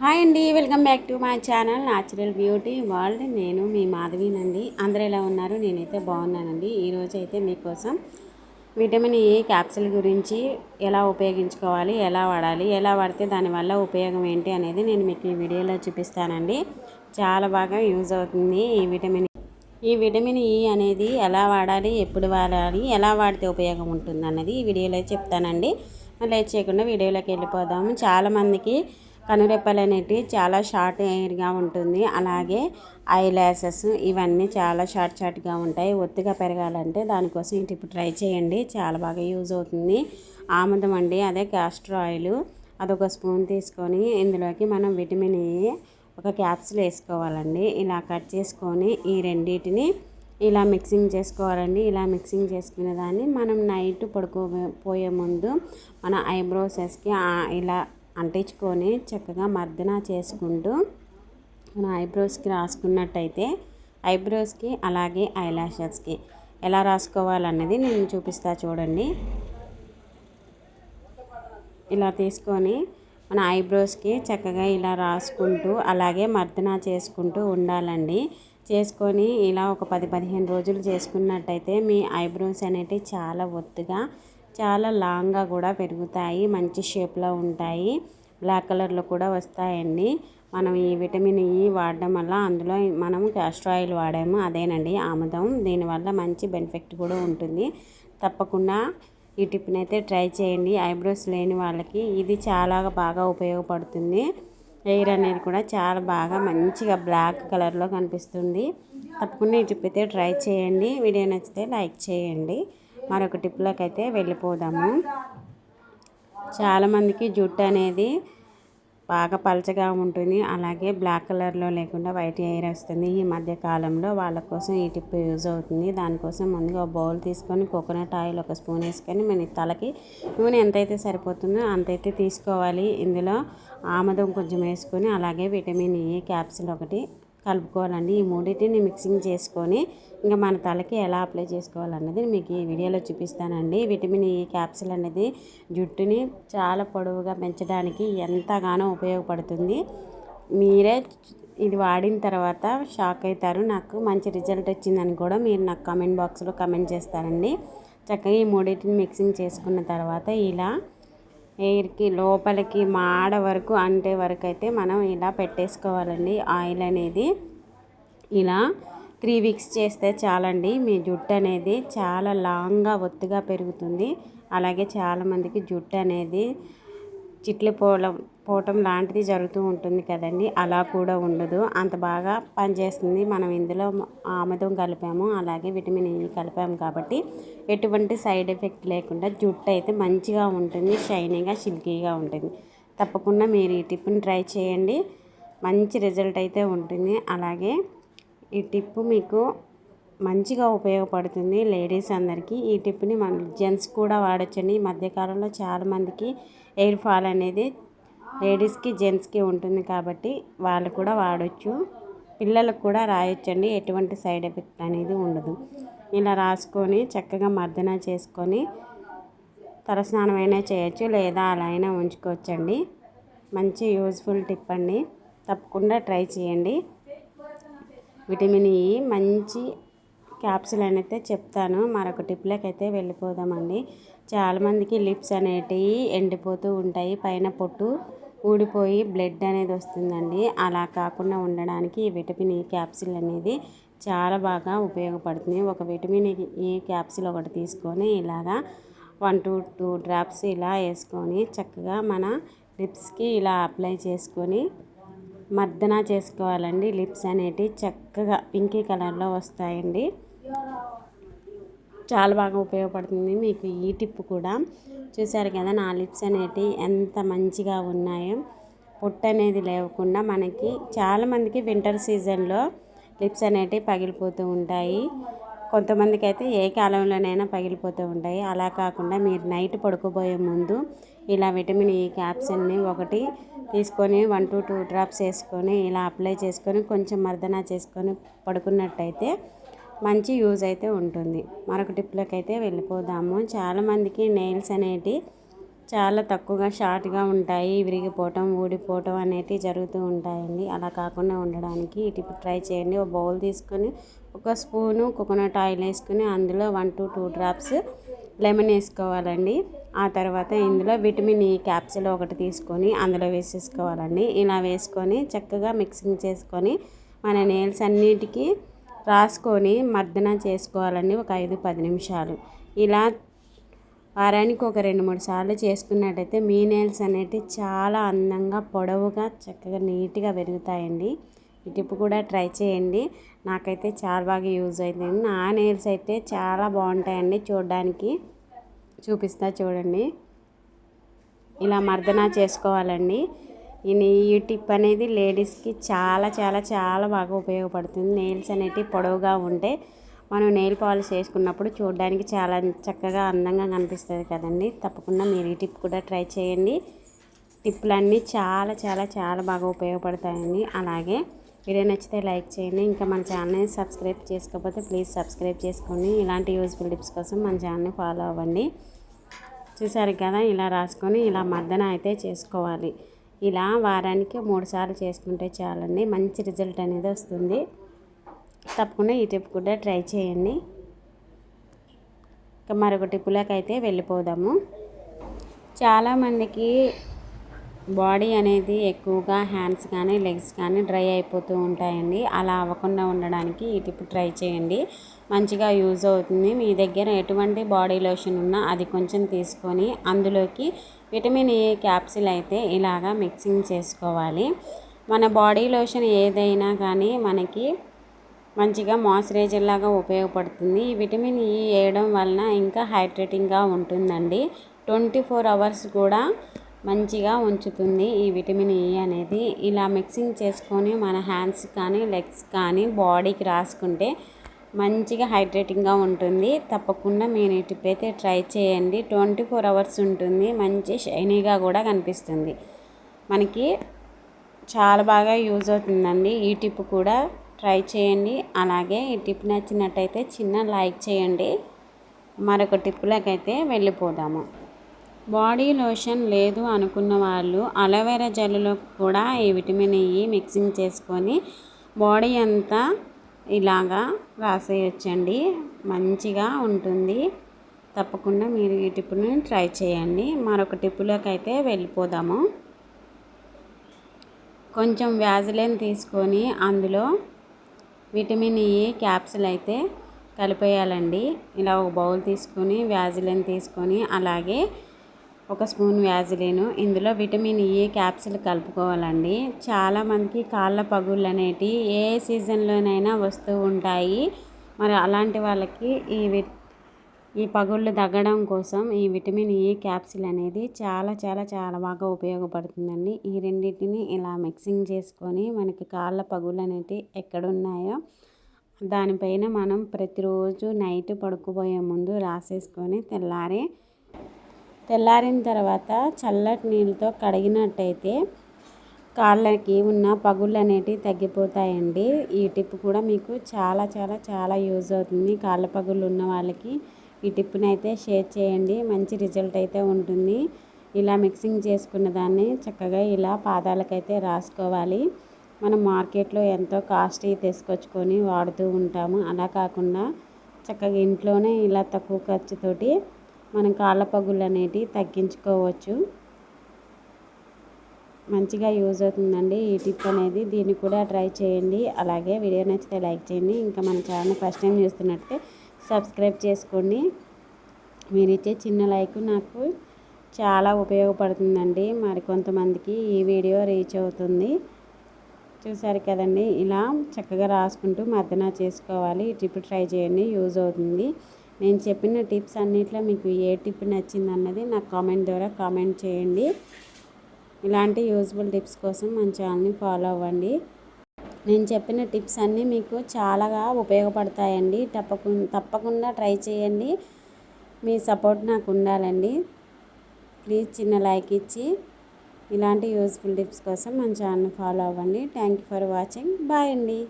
Hi అండి welcome back to my channel natural beauty world. నేను మీ మాధవినండి అందరూ ఎలా ఉన్నారు? నేనైతే బాగున్నానండి. ఈరోజు అయితే మీకోసం విటమిన్ ఏ క్యాప్సిల్ గురించి ఎలా ఉపయోగించుకోవాలి ఎలా వాడాలి ఎలా వాడితే దానివల్ల ఉపయోగం ఏంటి అనేది నేను మీకు ఈ వీడియోలో చూపిస్తానండి. చాలా బాగా యూజ్ అవుతుంది ఈ విటమిన్. ఈ విటమిన్ ఈ అనేది ఎలా వాడాలి ఎప్పుడు వాడాలి ఎలా వాడితే ఉపయోగం ఉంటుంది అన్నది ఈ వీడియోలో చెప్తానండి. మళ్ళీ చేయకుండా వీడియోలోకి వెళ్ళిపోదాము చాలామందికి కనురెప్పలు అనేటివి చాలా షార్ట్ ఎయిర్గా ఉంటుంది. అలాగే ఐ ల్యాసెస్ ఇవన్నీ చాలా షార్ట్ షార్ట్గా ఉంటాయి. ఒత్తిగా పెరగాలంటే దానికోసం ఇంటి ఇప్పుడు ట్రై చేయండి. చాలా బాగా యూజ్ అవుతుంది. ఆముదం అండి. అదే క్యాస్టర్ ఆయిల్ అదొక స్పూన్ తీసుకొని ఇందులోకి మనం విటమిన్ ఏ e ఒక క్యాప్సిల్ వేసుకోవాలండి. ఇలా కట్ చేసుకొని ఈ రెండింటిని ఇలా మిక్సింగ్ చేసుకోవాలండి. ఇలా మిక్సింగ్ చేసుకునే దాన్ని మనం నైట్ పడుకో పోయే ముందు మన ఐబ్రోసెస్కి ఇలా అంటించుకొని చక్కగా మర్దన చేసుకుంటూ మన ఐబ్రోస్కి రాసుకున్నట్టయితే ఐబ్రోస్కి అలాగే ఐలాషెస్కి ఎలా రాసుకోవాలన్నది నేను చూపిస్తా చూడండి. ఇలా తీసుకొని మన ఐబ్రోస్కి చక్కగా ఇలా రాసుకుంటూ అలాగే మర్దన చేసుకుంటూ ఉండాలండి. చేసుకొని ఇలా ఒక పది పదిహేను రోజులు చేసుకున్నట్టయితే మీ ఐబ్రోస్ అనేటివి చాలా ఒత్తుగా చాలా లాంగ్గా కూడా పెరుగుతాయి మంచి షేప్లో ఉంటాయి. బ్లాక్ కలర్లో కూడా వస్తాయండి. మనం ఈ విటమిన్ ఈ వాడడం వల్ల అందులో మనం క్యాస్టర్ ఆయిల్ వాడాము అదేనండి ఆముదం. దీనివల్ల మంచి బెనిఫిట్ కూడా ఉంటుంది. తప్పకుండా ఈ టిప్ని అయితే ట్రై చేయండి. ఐబ్రోస్ లేని వాళ్ళకి ఇది చాలా బాగా ఉపయోగపడుతుంది. హెయిర్ అనేది కూడా చాలా బాగా మంచిగా బ్లాక్ కలర్లో కనిపిస్తుంది. తప్పకుండా ఈ టిప్ అయితే ట్రై చేయండి. వీడియో నచ్చితే లైక్ చేయండి. మరొక టిప్లోకి అయితే వెళ్ళిపోదాము. చాలామందికి జుట్టు అనేది బాగా పలచగా ఉంటుంది. అలాగే బ్లాక్ కలర్లో లేకుండా వైట్ ఎయిర్ వస్తుంది. ఈ మధ్య కాలంలో వాళ్ళ కోసం ఈ టిప్ యూజ్ అవుతుంది. దానికోసం ముందుగా బౌల్ తీసుకొని కోకోనట్ ఆయిల్ ఒక స్పూన్ వేసుకొని మన తలకి నూనె ఎంతైతే సరిపోతుందో అంతైతే తీసుకోవాలి. ఇందులో ఆమదం కొంచెం వేసుకొని అలాగే విటమిన్ ఏ క్యాప్సిల్ ఒకటి కలుపుకోవాలండి. ఈ మూడింటిని మిక్సింగ్ చేసుకొని ఇంకా మన తలకి ఎలా అప్లై చేసుకోవాలన్నది మీకు ఈ వీడియోలో చూపిస్తానండి. విటమిన్ ఈ క్యాప్సిల్ అనేది జుట్టుని చాలా పొడవుగా పెంచడానికి ఎంతగానో ఉపయోగపడుతుంది. మీరే ఇది వాడిన తర్వాత షాక్ అవుతారు. నాకు మంచి రిజల్ట్ వచ్చిందని కూడా మీరు నాకు కామెంట్ బాక్స్లో కమెంట్ చేస్తారండి. చక్కగా ఈ మూడింటిని మిక్సింగ్ చేసుకున్న తర్వాత ఇలా ఎయిర్కి లోపలికి మాడ వరకు అంటే వరకు అయితే మనం ఇలా పెట్టేసుకోవాలండి ఆయిల్ అనేది. ఇలా త్రీ వీక్స్ చేస్తే చాలండి. మీ జుట్టు అనేది చాలా లాంగ్గా ఒత్తుగా పెరుగుతుంది. అలాగే చాలామందికి జుట్టు అనేది చిట్లిపోవడం పోవటం లాంటిది జరుగుతూ ఉంటుంది కదండి. అలా కూడా ఉండదు. అంత బాగా పనిచేస్తుంది. మనం ఇందులో ఆముదం కలిపాము. అలాగే విటమిన్ ఈ కలిపాము కాబట్టి ఎటువంటి సైడ్ ఎఫెక్ట్ లేకుండా జుట్టు అయితే మంచిగా ఉంటుంది. షైనీగా సిల్కీగా ఉంటుంది. తప్పకుండా మీరు ఈ టిప్ని ట్రై చేయండి. మంచి రిజల్ట్ అయితే ఉంటుంది. అలాగే ఈ టిప్ మీకు మంచిగా ఉపయోగపడుతుంది. లేడీస్ అందరికీ ఈ టిప్ని మన జెంట్స్ కూడా వాడచ్చండి. ఈ మధ్యకాలంలో చాలామందికి ఎయిర్ ఫాల్ అనేది లేడీస్కి జెంట్స్కి ఉంటుంది కాబట్టి వాళ్ళు కూడా వాడచ్చు. పిల్లలకు కూడా రాయొచ్చండి ఎటువంటి సైడ్ ఎఫెక్ట్ అనేది ఉండదు. ఇలా రాసుకొని చక్కగా మర్దన చేసుకొని తలస్నానం అయినా చేయొచ్చు లేదా అలా అయినా ఉంచుకోవచ్చండి. మంచి యూజ్ఫుల్ టిప్ అండి. తప్పకుండా ట్రై చేయండి. విటమిన్ ఈ మంచి క్యాప్సుల్ అయితే చెప్తాను. మరొక టిప్లకైతే అయితే వెళ్ళిపోదామండి. చాలామందికి లిప్స్ అనేటివి ఎండిపోతూ ఉంటాయి. పైన పొట్టు ఊడిపోయి బ్లడ్ అనేది వస్తుందండి. అలా కాకుండా ఉండడానికి ఈ విటమిన్ ఈ క్యాప్సిల్ అనేది చాలా బాగా ఉపయోగపడుతుంది. ఒక విటమిన్ ఈ క్యాప్సిల్ ఒకటి తీసుకొని ఇలాగా వన్ టూ టూ డ్రాప్స్ ఇలా వేసుకొని చక్కగా మన లిప్స్కి ఇలా అప్లై చేసుకొని మర్దన చేసుకోవాలండి. లిప్స్ అనేటివి చక్కగా పింకీ కలర్లో వస్తాయండి. చాలా బాగా ఉపయోగపడుతుంది. మీకు ఈ టిప్ కూడా. చూసారు కదా నా లిప్స్ అనేటివి ఎంత మంచిగా ఉన్నాయో. పొట్టు అనేది లేకుండా మనకి చాలామందికి వింటర్ సీజన్లో లిప్స్ అనేటివి పగిలిపోతూ ఉంటాయి. కొంతమందికి అయితే ఏ కాలంలోనైనా పగిలిపోతూ ఉంటాయి. అలా కాకుండా మీరు నైట్ పడుకోబోయే ముందు ఇలా విటమిన్ ఈ క్యాప్సిల్ని ఒకటి తీసుకొని వన్ టు టూ డ్రాప్స్ వేసుకొని ఇలా అప్లై చేసుకొని కొంచెం మర్దన చేసుకొని పడుకున్నట్టయితే మంచి యూజ్ అయితే ఉంటుంది. మరొక టిప్లోకి అయితే వెళ్ళిపోదాము. చాలామందికి నెయిల్స్ అనేటి చాలా తక్కువగా షార్ట్గా ఉంటాయి. విరిగిపోవటం ఊడిపోవటం అనేటివి జరుగుతూ ఉంటాయండి. అలా కాకుండా ఉండడానికి ఈ టిప్ ట్రై చేయండి. ఒక బౌల్ తీసుకొని ఒక స్పూను కోకోనట్ ఆయిల్ వేసుకుని అందులో one to two drops lemon వేసుకోవాలండి. ఆ తర్వాత ఇందులో విటమిన్ ఈ క్యాప్సిల్ ఒకటి తీసుకొని అందులో వేసేసుకోవాలండి. ఇలా వేసుకొని చక్కగా మిక్సింగ్ చేసుకొని మన నేల్స్ అన్నిటికీ రాసుకొని మర్దన చేసుకోవాలండి ఒక ఐదు పది నిమిషాలు. ఇలా వారానికి ఒక రెండు మూడు సార్లు చేసుకున్నట్టయితే మీ నేల్స్ అనేవి చాలా అందంగా పొడవుగా చక్కగా నీట్గా పెరుగుతాయండి. ఈ టిప్ కూడా ట్రై చేయండి. నాకైతే చాలా బాగా యూజ్ అవుతుంది నా నేల్స్ అయితే చాలా బాగుంటాయండి. చూడడానికి చూపిస్తా చూడండి. ఇలా మర్దన చేసుకోవాలండి. ఈ టిప్ అనేది లేడీస్కి చాలా చాలా చాలా బాగా ఉపయోగపడుతుంది. నెయిల్స్ అనేటివి పొడవుగా ఉంటే మనం నెయిల్ పాలిష్ వేసుకున్నప్పుడు చూడడానికి చాలా చక్కగా అందంగా కనిపిస్తుంది కదండి. తప్పకుండా మీరు ఈ టిప్ కూడా ట్రై చేయండి. టిప్లన్నీ చాలా చాలా చాలా బాగా ఉపయోగపడతాయండి. అలాగే వీడియో నచ్చితే లైక్ చేయండి. ఇంకా మన ఛానల్ని సబ్స్క్రైబ్ చేసుకోకపోతే ప్లీజ్ సబ్స్క్రైబ్ చేసుకోండి. ఇలాంటి యూజ్ఫుల్ టిప్స్ కోసం మన ఛానల్ని ఫాలో అవ్వండి. చూసారు కదా ఇలా రాసుకొని ఇలా మర్దన అయితే చేసుకోవాలి. ఇలా వారానికి మూడు సార్లు చేసుకుంటే చాలండి. మంచి రిజల్ట్ అనేది వస్తుంది. తప్పకుండా ఈ టిప్ కూడా ట్రై చేయండి. ఇంకా మరొక టిప్పులోకి అయితే వెళ్ళిపోదాము. చాలామందికి బాడీ అనేది ఎక్కువగా హ్యాండ్స్ కానీ లెగ్స్ కానీ డ్రై అయిపోతూ ఉంటాయండి. అలా అవ్వకుండా ఉండడానికి ఈ టిప్ ట్రై చేయండి. మంచిగా యూజ్ అవుతుంది. మీ దగ్గర ఎటువంటి బాడీ లోషన్ ఉన్నా అది కొంచెం తీసుకొని అందులోకి విటమిన్ ఏ క్యాప్సిల్ అయితే ఇలాగా మిక్సింగ్ చేసుకోవాలి. మన బాడీ లోషన్ ఏదైనా కానీ మనకి మంచిగా మాయిశ్చరైజర్ లాగా ఉపయోగపడుతుంది. ఈ విటమిన్ ఈ వేయడం వలన ఇంకా హైడ్రేటింగ్గా ఉంటుందండి. ట్వంటీ ఫోర్ అవర్స్ కూడా మంచిగా ఉంచుతుంది ఈ విటమిన్ ఏ అనేది. ఇలా మిక్సింగ్ చేసుకొని మన హ్యాండ్స్ కానీ లెగ్స్ కానీ బాడీకి రాసుకుంటే మంచిగా హైడ్రేటింగ్గా ఉంటుంది. తప్పకుండా మీరు ఇటుపైతే ట్రై చేయండి. ట్వంటీ ఫోర్ అవర్స్ ఉంటుంది. మంచి షైనీగా కూడా కనిపిస్తుంది. మనకి చాలా బాగా యూజ్ అవుతుందండి. ఈ టిప్ కూడా ట్రై చేయండి. అలాగే ఈ టిప్ నచ్చినట్టయితే చిన్న లైక్ చేయండి. మరొక టిప్పులకైతే వెళ్ళిపోదాము. బాడీ లోషన్ లేదు అనుకున్న వాళ్ళు అలోవెరా జెల్లో కూడా ఈ విటమిన్ ఈ మిక్సింగ్ చేసుకొని బాడీ అంతా ఇలాగా రాసేయచ్చండి. మంచిగా ఉంటుంది. తప్పకుండా మీరు ఈ టిప్పుని ట్రై చేయండి. మరొక టిప్పులోకి అయితే వెళ్ళిపోదాము. కొంచెం వ్యాజిలైన్ తీసుకొని అందులో విటమిన్ e ఈ క్యాప్సిల్ అయితే కలిపేయాలండి. ఇలా ఒక బౌల్ తీసుకొని వ్యాజిలైన్ తీసుకొని అలాగే ఒక స్పూన్ వ్యాజిలిన్. ఇందులో విటమిన్ e ఈ క్యాప్సిల్ కలుపుకోవాలండి. చాలామందికి కాళ్ళ పగుళ్ళు అనేటి ఏ సీజన్లోనైనా వస్తూ ఉంటాయి. మరి అలాంటి వాళ్ళకి ఈ వి ఈ పగుళ్ళు తగ్గడం కోసం ఈ విటమిన్ e ఈ క్యాప్సిల్ అనేది చాలా చాలా చాలా బాగా ఉపయోగపడుతుందండి. ఈ రెండింటిని ఇలా మిక్సింగ్ చేసుకొని మనకి కాళ్ళ పగుళ్ళు అనేవి ఎక్కడున్నాయో దానిపైన మనం ప్రతిరోజు నైట్ పడుకుపోయే ముందు రాసేసుకొని తెల్లారి తెల్లారిన తర్వాత చల్లటి నీళ్ళతో కడిగినట్టయితే కాళ్ళకి ఉన్న పగుళ్ళు అనేటివి తగ్గిపోతాయండి. ఈ టిప్ కూడా మీకు చాలా చాలా చాలా యూజ్ అవుతుంది. కాళ్ళ పగుళ్ళు ఉన్న వాళ్ళకి ఈ టిప్ని అయితే షేర్ చేయండి. మంచి రిజల్ట్ అయితే ఉంటుంది. ఇలా మిక్సింగ్ చేసుకున్న దాన్ని చక్కగా ఇలా పాదాలకైతే రాసుకోవాలి. మనం మార్కెట్లో ఎంతో కాస్ట్లీ తీసుకొచ్చుకొని వాడుతూ ఉంటాము. అలా కాకుండా చక్కగా ఇంట్లోనే ఇలా తక్కువ ఖర్చుతోటి మనం కాళ్ళ పగుళ్ళు అనేటివి తగ్గించుకోవచ్చు. మంచిగా యూజ్ అవుతుందండి ఈ టిప్ అనేది. దీన్ని కూడా ట్రై చేయండి. అలాగే వీడియో నచ్చితే లైక్ చేయండి. ఇంకా మన ఛానల్ ఫస్ట్ టైం చూస్తున్నట్టే సబ్స్క్రైబ్ చేసుకోండి. మీరు ఇచ్చే చిన్న లైక్ నాకు చాలా ఉపయోగపడుతుందండి. మరి కొంతమందికి ఈ వీడియో రీచ్ అవుతుంది. చూసారు కదండి ఇలా చక్కగా రాసుకుంటూ మర్దన చేసుకోవాలి. ఈ టిప్ ట్రై చేయండి. యూజ్ అవుతుంది. నేను చెప్పిన టిప్స్ అన్నిట్లో మీకు ఏ టిప్ నచ్చింది అన్నది నాకు కామెంట్ ద్వారా కామెంట్ చేయండి. ఇలాంటి యూజ్ఫుల్ టిప్స్ కోసం మన ఛానల్ని ఫాలో అవ్వండి. నేను చెప్పిన టిప్స్ అన్నీ మీకు చాలాగా ఉపయోగపడతాయండి. తప్పకుండా తప్పకుండా ట్రై చేయండి. మీ సపోర్ట్ నాకు ఉండాలండి. ప్లీజ్ చిన్న లైక్ ఇచ్చి ఇలాంటి యూజ్ఫుల్ టిప్స్ కోసం మన ఛానల్ ఫాలో అవ్వండి. Thank you for watching. Bye అండి.